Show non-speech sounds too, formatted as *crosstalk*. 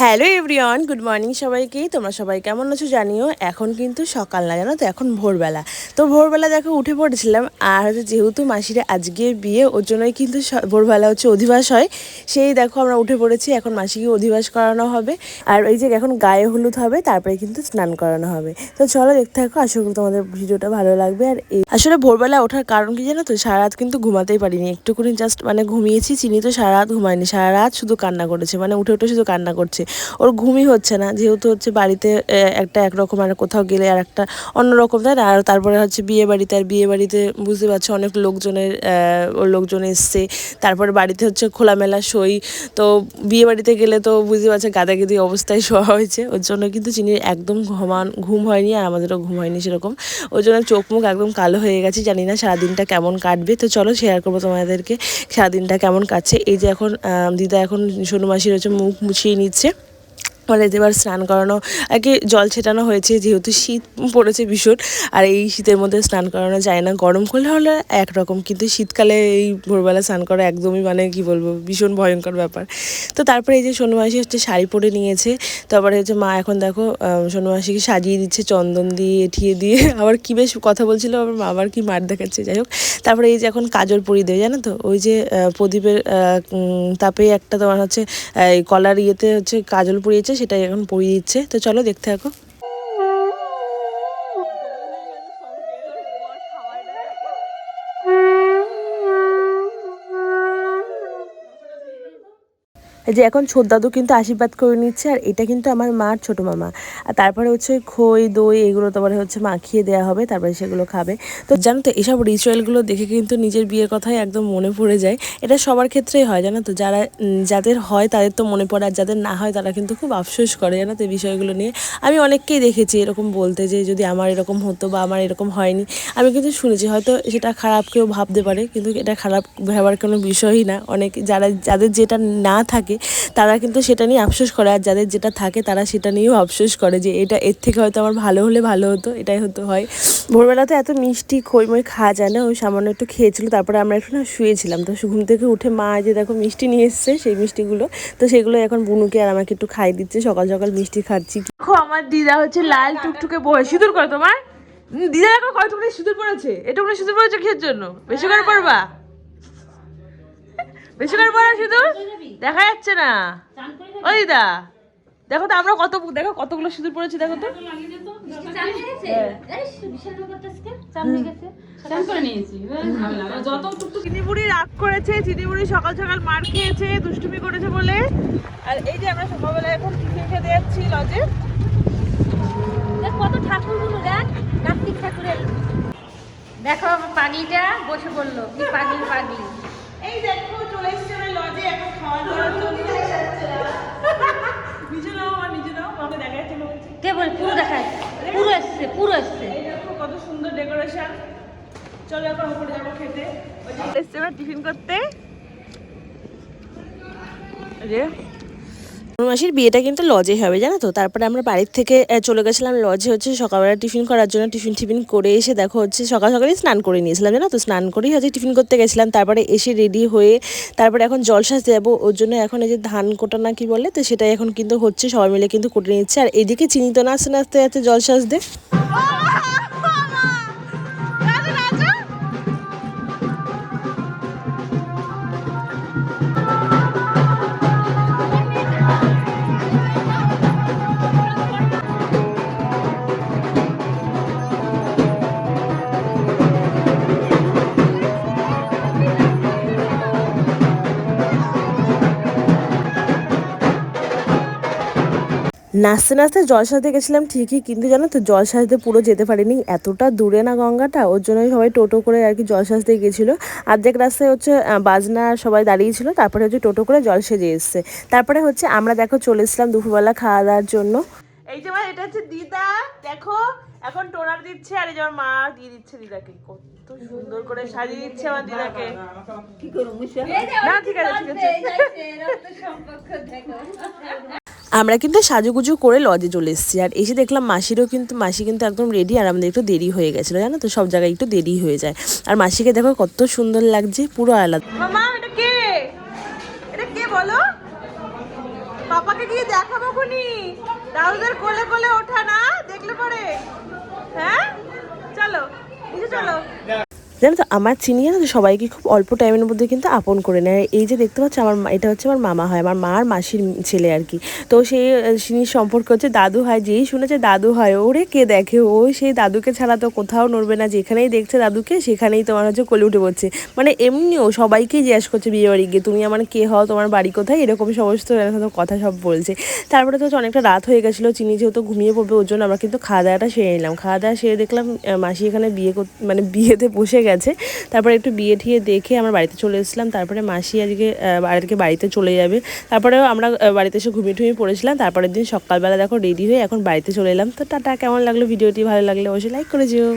Hello everyone, good morning সবাইকে। তোমরা সবাই কেমন আছো জানিও, এখন কিন্তু সকাল না, জানো তো? এখন ভোরবেলা। তো ভোরবেলা দেখো উঠে পড়েছিলাম, আর হচ্ছে যেহেতু মাসিরা আজকে বিয়ে, ওর জন্যই কিন্তু ভোরবেলা হচ্ছে অধিবাস হয়। সেই দেখো আমরা উঠে পড়েছি, এখন মাসিকে অধিবাস করানো হবে। আর এই যে এখন গায়ে হলুদ হবে, তারপরে কিন্তু স্নান করানো হবে। তো চলো দেখতে থাকো, আশা করি তোমাদের ভিডিওটা ভালো লাগবে। আর এই আসলে ভোরবেলা ওঠার কারণ কি জানো তো? সারা রাত কিন্তু ঘুমাতেই পারিনি। একটুকুনি জাস্ট মানে ঘুমিয়েছি, চিনি তো সারা রাত ঘুমায়নি। সারা রাত শুধু কান্না করেছে মানে উঠে উঠে শুধু কান্না করছে। ওর ঘুমই হচ্ছে না। যেহেতু হচ্ছে বাড়িতে একটা একরকম আর কোথাও গেলে আর একটা অন্যরকম তাই না? আর তারপরে হচ্ছে বিয়ে বাড়িতে, আর বিয়ে বাড়িতে বুঝতে পারছ অনেক লোকজনের ওর লোকজন এসছে। তারপরে বাড়িতে হচ্ছে খোলামেলা সই। তো বিয়ে বাড়িতে গেলে তো বুঝতে পারছে গাদাগিদি অবস্থায় শোয়া হয়েছে। ওর জন্য কিন্তু চিনির একদম ঘুমান, ঘুম হয়নি, আর আমাদেরও ঘুম হয়নি সেরকম। ওর জন্য চোখ মুখ একদম কালো হয়ে গেছে, জানি না সারাদিনটা কেমন কাটবে। তো চলো শেয়ার করব তোমাদেরকে সারাদিনটা কেমন কাটছে। এই যে এখন দিদা এখন, সোনু মাসির হচ্ছে মুখ মুছিয়ে নিচ্ছে। মানে এবার স্নান করানো আগে জল ছেটানো হয়েছে যেহেতু শীত পড়েছে ভীষণ আর এই শীতের মধ্যে স্নান করানো যায় না। গরম করলে হলে একরকম কিন্তু শীতকালে এই ভোরবেলা স্নান করা একদমই মানে কি বলব ভীষণ ভয়ঙ্কর ব্যাপার। তো তারপরে এই যে সোনু মাসি হচ্ছে শাড়ি পরে নিয়েছে তারপরে হচ্ছে মা এখন দেখো আহ, মাসিকে সাজিয়ে দিচ্ছে চন্দন দিয়ে এঠিয়ে দিয়ে আবার কী বেশ কথা বলছিল আবার মা আবার কি মার দেখাচ্ছে যাই হোক। তারপরে এই যে এখন কাজল পরিয়ে দেয়, জানো তো? ওই যে প্রদীপের তাপে একটা তোমার হচ্ছে এই কলার ইয়েতে হচ্ছে কাজল পরিয়েছে সেটাই এখন পরিয়ে দিচ্ছে। তো চলো দেখতে থাকো। এই যে এখন ছোট দাদু কিন্তু আশীর্বাদ করে নিচ্ছে আর এটা কিন্তু আমার মার ছোট মামা। আর তারপরে হচ্ছে খই, দই এগুলো তারপরে হচ্ছে মাখিয়ে দেওয়া হবে, তারপরে সেগুলো খাবে। তো জানো তো এসব রিচুয়ালগুলো দেখে কিন্তু নিজের বিয়ের কথাই একদম মনে পড়ে যায়। এটা সবার ক্ষেত্রেই হয় জানো তো, যারা যাদের হয় তাদের তো মনে পড়ে আর যাদের না হয় তারা কিন্তু খুব আফসোস করে জানো তো এই বিষয়গুলো নিয়ে। আমি অনেককেই দেখেছি এরকম বলতে যে যদি আমার এরকম হতো বা আমার এরকম হয়নি। আমি কিন্তু শুনেছি, হয়তো সেটা খারাপ কেউ ভাবতে পারে, কিন্তু এটা খারাপ ভাবার কোনো বিষয়ই না। অনেক যারা, যাদের যেটা না থাকে তারা কিন্তু সেটা নিয়ে আফসোস করে। আর যাদের যেটা থাকে তারা সেটা নিয়েও আফসোস করে যে এটা এর থেকে হয়তো আমার ভালো হলে ভালো হতো, এটাই হতো হয়। ভোরবেলাতে এত মিষ্টি খইমই খাওয়া যায় না, ওই সামান্য একটু খেয়েছিল, তারপরে আমরা একটু না শুয়েছিলাম। তো ঘুম থেকে উঠে মা যে দেখো মিষ্টি নিয়ে এসছে, সেই মিষ্টিগুলো। তো সেগুলো এখন বুনুকে আর আমাকে একটু খাই দিচ্ছে, সকাল সকাল মিষ্টি খাচ্ছি। দেখো, আমার দিদা হচ্ছে লাল টুকটুকে বয়ে সিঁদুর করে তোমার। দিদা এখন কয়টুকুনি সিঁদুর পড়েছে। এটুকুনি সিঁদুর পড়েছে কিসের জন্য? বেশি করে পড়বা। বেশি করে পড়া সিঁদুর দেখা যাচ্ছে না। ও দিদা, দেখো তো আমরা কত দেখো কতগুলো সিঁদুর পড়েছি দেখো তো। চিনিবুড়ি রাগ করেছে চিনিবুড়ি সকাল সকাল মার খেয়েছে, দুষ্টুমি করেছে বলে। আর এই যে আমরা সকালবেলা এখন টিফিন খেতে যাচ্ছি লজে। কত ঠাকুরগুলো দেখ কার্তিক ঠাকুরের দেখো পাগলিটা বসে পড়ল, কি পাগলি পাগলি। এই দেখো চলে এসেছে লজে এখন খাওয়া দাওয়া চলছে। *laughs* নিজে নাও আমার নিজে নাও আমাকে দেখা যাচ্ছে কে বল পুরো দেখা। পুরো এসছে পুরো এসছে। এই দেখো কত সুন্দর ডেকোরেশন চলো এখন উপরে যাব খেতে। এসছে এবার টিফিন করতে। রে মাসির বিয়েটা কিন্তু লজে হবে জানো তো তারপরে আমরা বাড়ির থেকে চলে গেছিলাম লজে হচ্ছে সকালবেলা টিফিন করার জন্য টিফিন টিফিন করে এসে দেখো হচ্ছে সকাল সকালই স্নান করে নিয়েছিলাম জানো তো স্নান করেই হচ্ছে টিফিন করতে গেছিলাম তারপরে এসে রেডি হয়ে তারপরে এখন জল সাজতে যাব ওর জন্য এখন এই যে ধান কোটা না কি বলে তো সেটাই এখন কিন্তু হচ্ছে সবাই মিলে কিন্তু কোটে নিচ্ছে আর এদিকে চিনি তো নাচতে নাচতে যাচ্ছে জল সাজতে নাচতে নাচতে জল সাজতে গেছিলাম ঠিকই কিন্তু জানো তো জল সাজতে পুরো যেতে পারিনি। এতটা দূরে না গঙ্গাটা ওর জন্যই সবাই টোটো করে আর কি জল সাজতে গেছিল। অর্ধেক রাস্তায় হচ্ছে বাজনা সবাই দাঁড়িয়েছিল তারপরে হচ্ছে টোটো করে জল সেজে এসছে। তারপরে হচ্ছে আমরা দেখো চলে এসেছিলাম দুপুরবেলা খাওয়া দাওয়ার জন্য। এই যে এটা হচ্ছে দিদা দেখো এখন টোনার দিচ্ছে আর এই যে মা দিয়ে দিচ্ছে দিদাকে। কত সুন্দর করে সাজিয়ে দিচ্ছে আমার দিদাকে। না ঠিক আছে ঠিক আছে। আমরা কিন্তু সাজুগুজু করে লজে চলে এসেছি। আর এসে দেখলাম মাসিরও কিন্তু, মাসি কিন্তু একদম রেডি আর আমাদের একটু দেরি হয়ে গেছিল, জানো তো? সব জায়গায় একটু দেরি হয়ে যায়। আর মাসিকে দেখো কত সুন্দর লাগছে, পুরো আলাদা। হ্যাঁ? চলো। জানো তো, আমার চিনি তো সবাইকে খুব অল্প টাইমের মধ্যে কিন্তু আপন করে নেয়। এই যে দেখতে পাচ্ছ আমার এটা হচ্ছে আমার মামা হয়, আমার মা আর মাসির ছেলে আর কি। তো সেই চিনির সম্পর্ক হচ্ছে দাদু হয়, যেই শুনেছে দাদু হয়, ওরে কে দেখে? ও সেই দাদুকে ছাড়া তো কোথাও নড়বে না, যেখানেই দেখছে দাদুকে, সেখানেই তোমার হচ্ছে কোলে উঠে পড়ছে। মানে এমনিও সবাইকেই জিজ্ঞেস করছে, বিয়ে বাড়ি গিয়ে তুমি আমার কে হও? তোমার বাড়ি কোথায়? এরকম সমস্ত কথা সব বলছে। তারপরে তো হচ্ছে অনেকটা রাত হয়ে গেছিল, চিনি যেহেতু ঘুমিয়ে পড়বে ওর জন্য আমরা কিন্তু খাওয়া দাওয়াটা সেরে নিলাম। খাওয়া দাওয়া সেরে দেখলাম মাসি এখানে বিয়ে মানে বিয়েতে বসে গেছে। তারপরে একটু বিয়ে ঠিয়ে দেখে আমরা বাড়িতে চলে এসেছিলাম। তারপরে মাসি আজকে আজকে বাড়িতে চলে যাবে। তারপরেও আমরা বাড়িতে এসে ঘুমিয়ে ঠুমিয়ে পড়েছিলাম। তারপরের দিন সকালবেলা দেখো রেডি হয়ে এখন বাড়িতে চলে এলাম। তো টাটা, কেমন লাগল ভিডিওটি? ভালো লাগলে অবশ্যই লাইক করে যেও